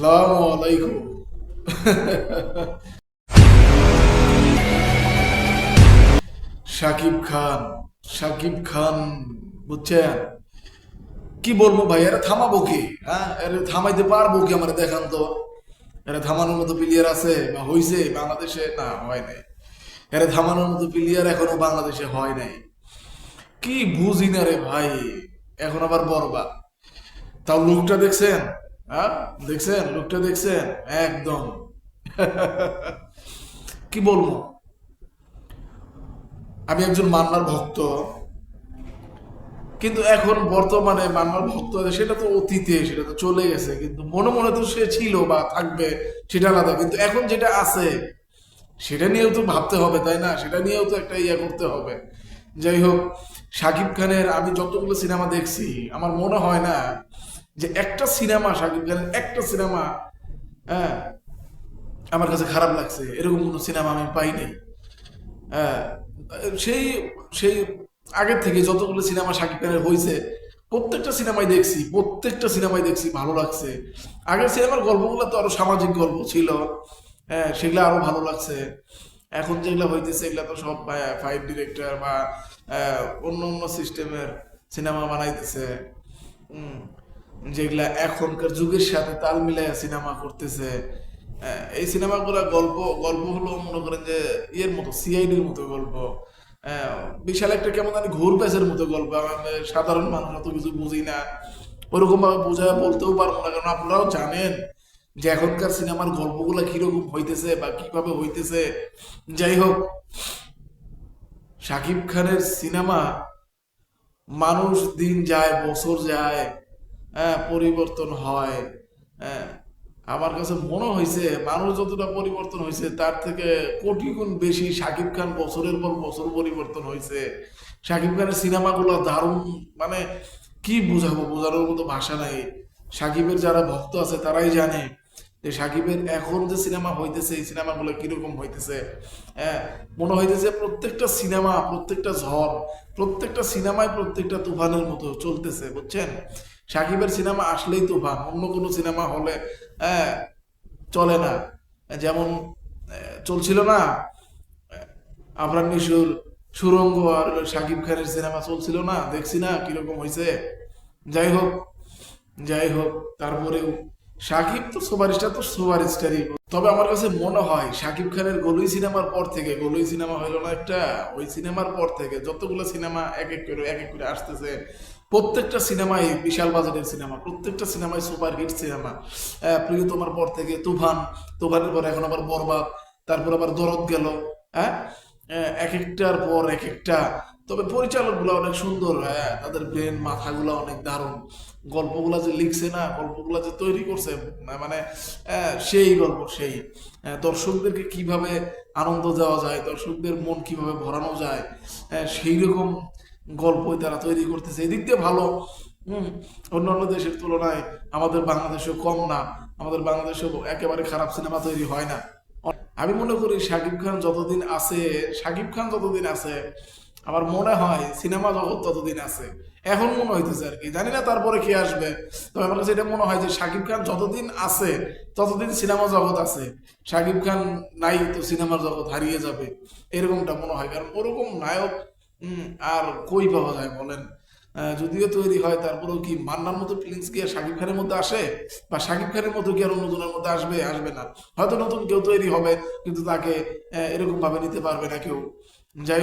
আসসালামু আলাইকুম। শাকিব খান শাকিব খান বুঝছেন? কি বলব ভাই, এরা থামাবো কি? হ্যাঁ এরা থামাইতে পারব কি আমার দেখান তো? এরা থামানোর মতো প্লেয়ার আছে বা হইছে বাংলাদেশে? না, হয় নাই। এরা থামানোর মতো প্লেয়ার এখনও বাংলাদেশে হয় নাই। কি বুঝি না রে ভাই, এখন আবার বরবাদ। তাও লোকটা দেখছেন? হ্যাঁ দেখছেন? লোকটা দেখছেন? একদম। কি বলব? আমি একজন মান্নার ভক্ত। কিন্তু এখন বর্তমানে মান্নার ভক্ত সেটা তো অতীতে, সেটা তো চলে গেছে। কিন্তু মনে মনে তো সে ছিল বা থাকবে, সেটা আলাদা। কিন্তু এখন যেটা আছে, সেটা নিয়েও তো ভাবতে হবে, তাই না? সেটা নিয়েও তো একটা ইয়ে করতে হবে। যাই হোক শাকিব খানের আমি যতগুলো সিনেমা দেখছি, আমার মনে হয় না যে একটা সিনেমা শাকিব খানের একটা সিনেমা হ্যাঁ আমার কাছে খারাপ লাগছে। এরকম কোনো সিনেমা আমি পাই নাই। হ্যাঁ, সেই সেই আগের থেকে যতগুলো সিনেমা শাকিব খানের হয়েছে প্রত্যেকটা সিনেমাই দেখছি প্রত্যেকটা সিনেমাই দেখছি ভালো লাগছে। আগের সিনেমার গল্পগুলো তো আরও সামাজিক গল্প ছিল। হ্যাঁ সেগুলো আরও ভালো লাগছে। এখন যেগুলো হইতেছে এগুলো তো সব ফাইভ ডিরেক্টর বা অন্য অন্য সিস্টেমের সিনেমা বানাইতেছে। যেগুলা এখনকার যুগের সাথে তাল মিলাইয়া সিনেমা করতেছে এই সিনেমাগুলা গল্প গল্প হলো মনে করেন যে ইয়ের মতো সিআইডির মতো গল্প। বিশাল একটা কেমন জানি ঘুর প্যাচের মতো গল্প। সাধারণ মানুষ, অত কিছু বুঝি না। ওরকম ভাবে বোঝায় বলতেও পারব না, কারণ আপনারাও জানেন যে এখনকার সিনেমার গল্পগুলা কীরকম হইতেছে বা কীভাবে হইতেছে। যাই হোক শাকিব খানের সিনেমা মানুষ দিন যায়, বছর যায়। পরিবর্তন হয়। হ্যাঁ আমার কাছে মনে হয়েছে মানুষ যতটা পরিবর্তন হয়েছে তার থেকে কোটি গুণ বেশি শাকিব খান বছরের পর বছর পরিবর্তন হয়েছে শাকিব খানের সিনেমাগুলো দারুণ মানে কি বোঝাবো? বোঝানোর মতো ভাষা নাই। সাকিবের যারা ভক্ত আছে, তারাই জানে। যে সাকিবের এখন যে সিনেমা হইতেছে, এই সিনেমাগুলো কীরকম হইতেছে? হ্যাঁ মনে হইতেছে প্রত্যেকটা সিনেমা, প্রত্যেকটা ঝড়, প্রত্যেকটা সিনেমায় প্রত্যেকটা তুফানের মতো চলতেছে, বুঝছেন? সাকিবের সিনেমা আসলেই তুফান, অন্য কোনো সিনেমা হলে হ্যাঁ চলে না। যেমন চলছিল না আবরাম নিশুর সুরঙ্গ আর সাকিব খানের সিনেমা চলছিল না, দেখছি না কীরকম হয়েছে যাই হোক যাই হোক, তারপরেও শাকিব তো সুপারস্টার, তো সুপারস্টারই। তবে আমার কাছে মনে হয় শাকিব খানের গলুই সিনেমার পর থেকে, গলুই সিনেমা হইল না একটা, ওই সিনেমার পর থেকে যতগুলো সিনেমা এক এক করে, এক এক করে আসতেছে, প্রত্যেকটা সিনেমাই বিশাল বাজারের সিনেমা, প্রত্যেকটা সিনেমাই সুপার হিট সিনেমা। প্রিয় তোমার পর থেকে তুফান, তুফানের পর এখন আবার বরবাদ, তারপর আবার দরদ গেল হ্যাঁ? এক একটার পর এক একটা তবে পরিচালকগুলো অনেক সুন্দর হ্যাঁ তাদের ব্রেন মাথাগুলো অনেক দারুণ। গল্পগুলা যে লিখছে না, গল্পগুলা যে তৈরি করছে মানে সেই গল্প সেই। দর্শকদেরকে কীভাবে আনন্দ দেওয়া যায়, দর্শকদের মন কীভাবে ভরানো যায় সেই রকম গল্পই তারা তৈরি করতেছে। এদিক দিয়ে ভালো, হুম, অন্যান্য দেশের তুলনায় আমাদের বাংলাদেশেও কম না, আমাদের বাংলাদেশেও একেবারে খারাপ সিনেমা তৈরি হয় না। আমি মনে করি শাকিব খান যতদিন আছে, শাকিব খান যতদিন আছে আমার মনে হয় সিনেমা জগৎ ততদিন আছে। এখন মনে হইতেছে আর কি। জানি না তারপরে কে আসবে। তবে আমার কাছে এটা মনে হয় যে শাকিব খান যতদিন আছে, ততদিন সিনেমা জগৎ আছে। শাকিব খান নাই তো সিনেমার জগৎ হারিয়ে যাবে। এরকমটা মনে হয়। কারণ ওরকম নায়ক আর কই পাওয়া যায় বলেন? যদিও তৈরি হয়, তারপরেও কি মান্নার মতো ফিলিংস কি আর শাকিব খানের মধ্যে আসে? বা শাকিব খানের মতো কি আর অন্য জনের মধ্যে আসবে? আসবে না। হয়তো নতুন কেউ তৈরি হবে, কিন্তু তাকে এরকম ভাবে নিতে পারবে না কেউ। যাই